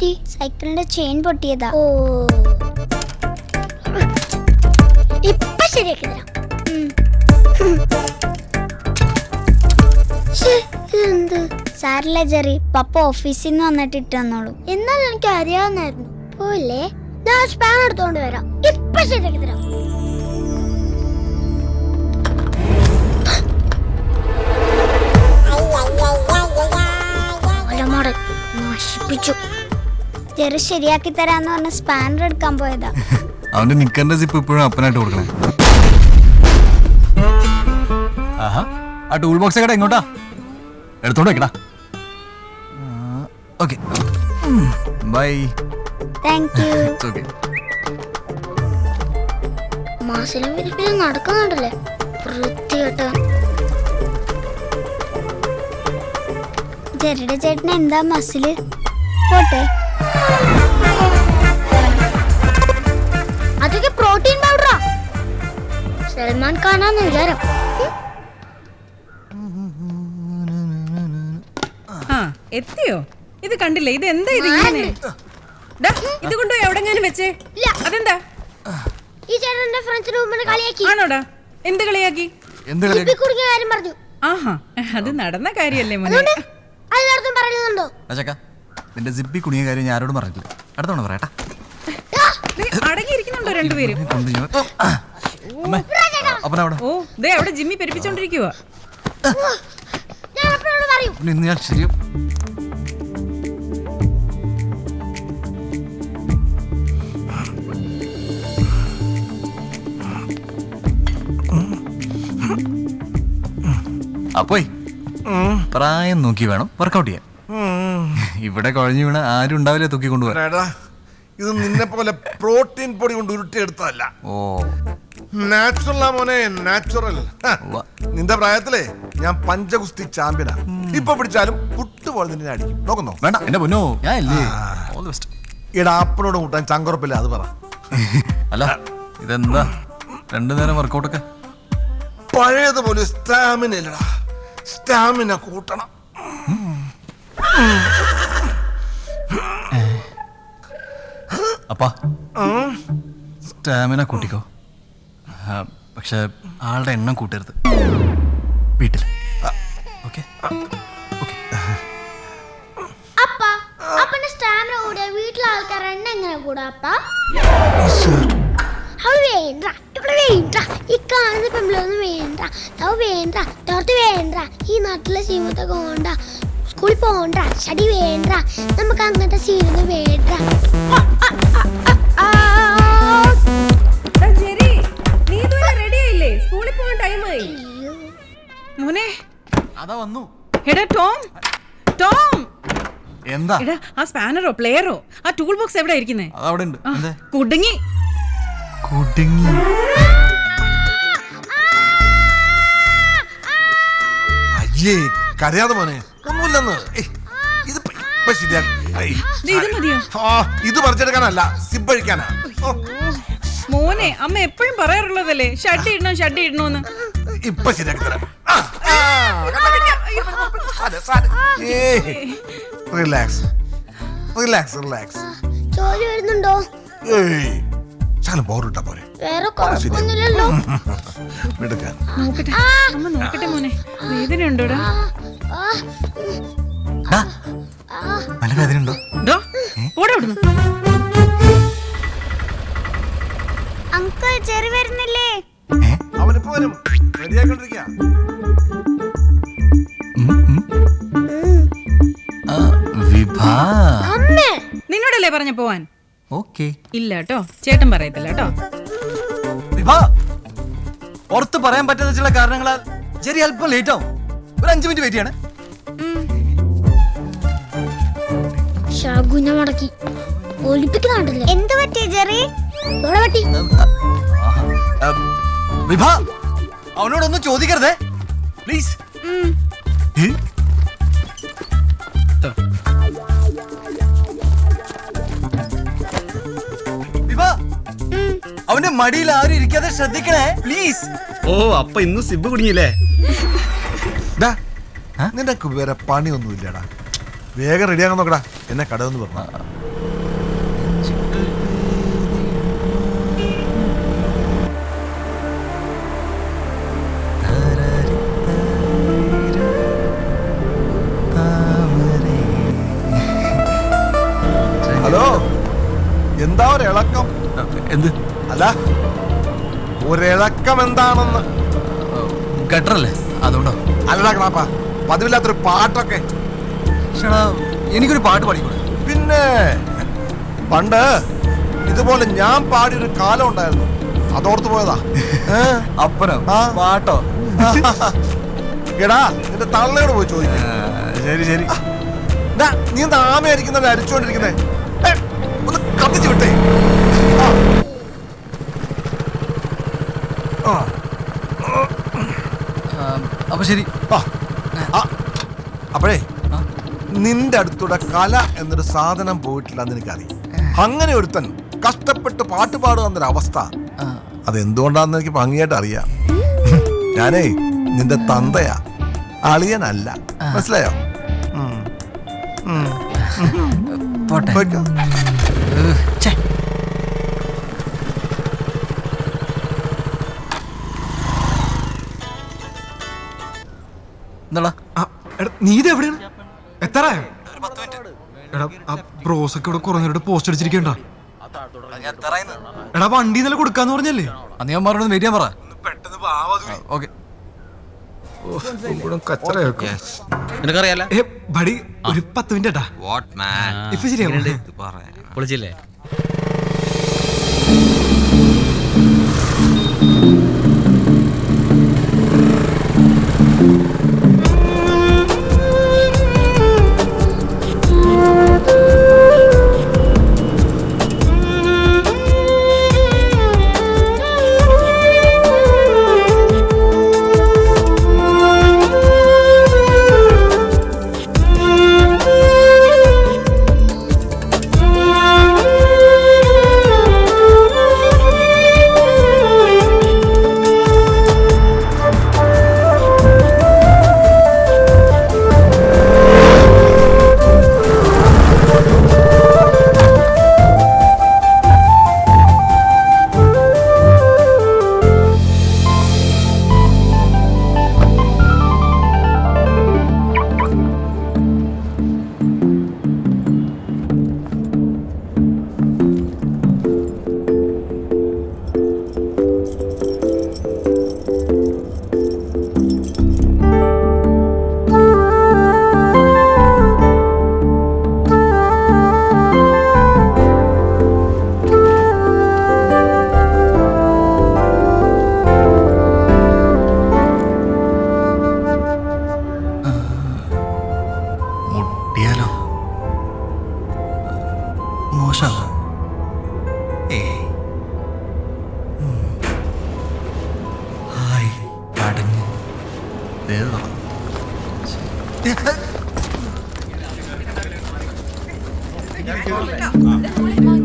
Chain പൊട്ടിയതാ. ഓ. ഇപ്പൊ ശരിയാക്കി തരാം. ഇതെന്ത്? സാരില്ല ജെറി പപ്പ ഓഫീസിൽ നിന്ന് വന്നിട്ട് ഇട്ട് തന്നോളൂ. എന്നാൽ എനിക്ക് അറിയാവുന്നായിരുന്നു പോയില്ലേ? ഞാൻ സ്പാൻ എടുത്തോണ്ട് വരാം. ഇപ്പൊ ശരിയാക്കി തരാം. നശിപ്പിച്ചു ജെറി ശരിയാക്കി തരാന്ന് പറഞ്ഞ സ്പാനർ എടുക്കാൻ പോയതാ. അവന്റെ നിക്കറിന്റെ സിപ്പ് ഇപ്പോഴും അപ്പനായിട്ട് കൊടുക്കണേ. ആഹാ ആ ടൂൾ ബോക്സ് കട ഇങ്ങോട്ടാ എടുത്തോണ്ട് വെക്കടാ. Okay bye thank you okay മാസിലും വിരിപ്പിലും നടക്കുന്നുണ്ടല്ലേ വൃത്തികെട്ട. ജെറിയുടെ ചേട്ടന് എന്താ മസിൽ? പോട്ടെ. അതൊക്കെ പ്രോട്ടീൻ പൗഡറാ. സൽമാൻ ഖാനാന്ന് വിചാരം. ആ എത്തിയോ? ഇത് കണ്ടില്ലേ? ഇത് എന്താ ഇത് ഇങ്ങനെ? ഇത് കൊണ്ടുപോയി എവിടെങ്ങാനും വെച്ചേ. ഇല്ല. അതെന്താ? ഈ ചേട്ടന്റെ ഫ്രണ്ട്സ് മുമ്പിൽ കളിയാക്കി. ആണോടാ? എന്ത് കളിയാക്കി? എന്ത് കാര്യം പറഞ്ഞു. ആഹാ അത് നടന്ന കാര്യല്ലേ മോനെ. അതിനർത്ഥം പറയുന്നുണ്ടോ നിന്റെ സിപ്പി കുണിയ കാര്യം ഞാൻ ആരോടും പറഞ്ഞിട്ടില്ല. അടുത്തോണ്ട് പറയട്ടാ. അടങ്ങിയിരിക്കുന്നുണ്ടോ രണ്ടുപേരും? കൊണ്ട് ഞാൻ- അമ്മേ, അപ്പനവിടെ ഓ ദേ അവിടെ ജിമ്മി പെരുപ്പിച്ചോണ്ടിരിക്കുവാ. ഞാൻ അപ്പനോട് പറയും. പിന്നെ ഇന്ന് ഞാൻ ശരിയും അപ്പോയി പ്രായം നോക്കി വേണം വർക്കൗട്ട് ചെയ്യാൻ. ഇവിടെ കുഴഞ്ഞു വീണ ആരും ഉണ്ടാവില്ല തൂക്കി കൊണ്ടുപോകാൻ. എടാ ഇത് നിന്നെ പോലെ പ്രോട്ടീൻ പൊടി കൊണ്ട് ഉരുട്ടിയെടുത്തതല്ല. ഓ. നാച്ചുറൽ ആ മോനെ നാച്ചുറൽ ഹ, ഉവ്വ. നിന്റെ പ്രായത്തിലേ ഞാൻ പഞ്ചഗുസ്തി ചാമ്പ്യനാ. ഇപ്പൊ പിടിച്ചാലും പുട്ടുപോലെ നിന്നെ അടിക്കും. നോക്കുന്നോ? വേണ്ട എന്റെ പൊന്നോ. ഞാൻ ഇട ഓൾ ദി ബെസ്റ്റ് ഇടാ അപ്പനോട് കൂട്ടാൻ ചങ്കുറപ്പില്ല അത് പറ. അല്ല ഇതെന്താ? രണ്ടു നേരം വർക്കൗട്ടൊക്കെ പഴയതുപോലെ സ്റ്റാമിന ഇല്ലടാ. സ്റ്റാമിന കൂട്ടണം. അപ്പാ. സ്റ്റാമിന കൂട്ടിക്കോ. പക്ഷെ ആളുടെ എണ്ണം കൂട്ടരുത്. വീട്ടിൽ. ഓക്കെ. ഓക്കെ. അപ്പ അപ്പന്റെ സ്റ്റാമിന കൂടിയ വീട്ടിലെ ആൾക്കാർ എണ്ണ എങ്ങനെ കൂടാ അപ്പ? അവൾ വേണ്ട ഇവിടെ വേണ്ട. ഈ കാണുന്ന പെമ്പിളൊന്നും വേണ്ട. വേണ്ട തോർത്ത് വേണ്ട. ഈ നാട്ടിലെ ശീമത്തൊക്കെ വേണ്ട. സ്കൂളിൽ പോകണ്ട ചടി വേണ്ട. നമുക്ക് അങ്ങനത്തെ ശീലം വേണ്ട. എടാ ടോം. ടോം. എന്താ? എടാ ആ സ്പാനറോ പ്ലെയറോ ആ ടൂൾ ബോക്സ് എവിടെ ഇരിക്കുന്നേ? അതവിടെ ഉണ്ട്. എന്താ? കുടുങ്ങി. കുടുങ്ങി. അയ്യേ കരയാതെ മോനെ. ഒന്നുമില്ലെന്ന്. ഏയ്, ഇതിപ്പോ ഇപ്പൊ. ദേ, ഇത് മതിയോ? ആ, ഇത് പറിച്ചെടുക്കാനല്ല സിബ് അഴിക്കാനാ മോനെ അമ്മ എപ്പോഴും പറയാറുള്ളതല്ലേ ഷഡ് ഇടണം ഷഡ് ഇടണോന്ന്. ഇപ്പൊ ശരിയാക്കി തരാം. ആ. ഏയ്, റിലാക്സ്. Relax relax. ജോലി വരുന്നുണ്ടോ? ഏയ്. ശാലം പോറിട്ടാ പോരെ. വേറെ കുഴപ്പമൊന്നുമില്ലല്ലോ. എടുക്കാൻ നോക്കട്ടെ. അമ്മ നോക്കട്ടെ മോനെ. വേദന ഉണ്ടോടാ ആ, നല്ല വേദന ഉണ്ടോ ഡോ അവിടുന്ന്. അമ്മേ. നിന്നോടല്ലേ പറഞ്ഞ പോവാൻ? ഓക്കെ. ഇല്ല കേട്ടോ. ചേട്ടൻ പറയത്തില്ല കേട്ടോ. വിഭാ പുറത്ത് പറയാൻ പറ്റുന്ന ചില കാരണങ്ങളാൽ ചെറിയ അല്പം ലേറ്റ് ആവും. ഒരു അഞ്ചു മിനിറ്റ് വെയിറ്റ് ചെയ്യണേ. മടക്കി. ഒലിപ്പിക്കുന്നുണ്ടല്ലേ എന്ത് പറ്റി ജെറി? ഇവിടെ പറ്റി? വിഭാ അവനോടൊന്നും ചോദിക്കരുതേ. പ്ലീസ് അവന്റെ മടിയിൽ ആരും ഇരിക്കാതെ ശ്രദ്ധിക്കണേ പ്ലീസ് ഓ അപ്പ ഇന്ന് സിബ് കുടുങ്ങിയില്ലേ? ഡാ, നിനക്ക് വേറെ പണിയൊന്നും ഇല്ലടാ വേഗം റെഡിയാകാൻ നോക്കടാ. എന്നെ കടന്നു പറഞ്ഞു. തുടക്കം എന്താണെന്ന് ഗട്ടറല്ലേ? അതുകൊണ്ടോ? അല്ലടാ കണാപ്പാ പതിവില്ലാത്തൊരു പാട്ടൊക്കെ. ചേടാ എനിക്കൊരു പാട്ട് പാടിക്കൂടെ? പിന്നെ പണ്ട് ഇതുപോലെ ഞാൻ പാടിയൊരു കാലം ഉണ്ടായിരുന്നു. അതോർത്ത് പോയതാ? അപ്പനോ. പാട്ടോ? എടാ നിന്റെ തള്ളയോട് പോയി ചോദിക്കാം. ശരി ശരി. നീ എന്താ ആമയായിരിക്കുന്നല്ലേ അരിച്ചോണ്ടിരിക്കുന്നേ ഏ, ഒന്ന് കത്തിച്ചു വിട്ടേ ആ. ആ, ആ, അപ്പൊ ശരി. അപ്പഴേ നിന്റെ അടുത്തൂടെ കല എന്നൊരു സാധനം പോയിട്ടില്ല എന്ന് എനിക്കറിയാം അങ്ങനെ ഒരുത്തൻ കഷ്ടപ്പെട്ട് പാട്ട് പാടുക എന്നൊരു അവസ്ഥ. ആ, അതെന്തുകൊണ്ടാന്ന് എനിക്ക് ഭംഗിയായിട്ട് അറിയാം. ഞാനേ നിന്റെ തന്തയാ. അളിയനല്ല. മനസ്സിലായോ. പോട്ടെ. എന്താടാ ആ, നീ ഇത് എവിടെയാണ്? എത്രയോ എടാ ആ ബ്രോസൊക്കെ ഇവിടെ കുറെ നേരം പോസ്റ്റ് അടിച്ചിരിക്കണ്ട? ഞാൻ എടാ വണ്ടി ഇന്നലെ കൊടുക്കാന്ന് പറഞ്ഞല്ലേ? അന്ന് ഞാൻ പറ. ഓക്കെ. നിനക്കറിയാല? ഒരു പത്ത് മിനിറ്റ് ഇപ്പൊ ശരിയാ പൊളിച്ചില്ലേ? やるけどね。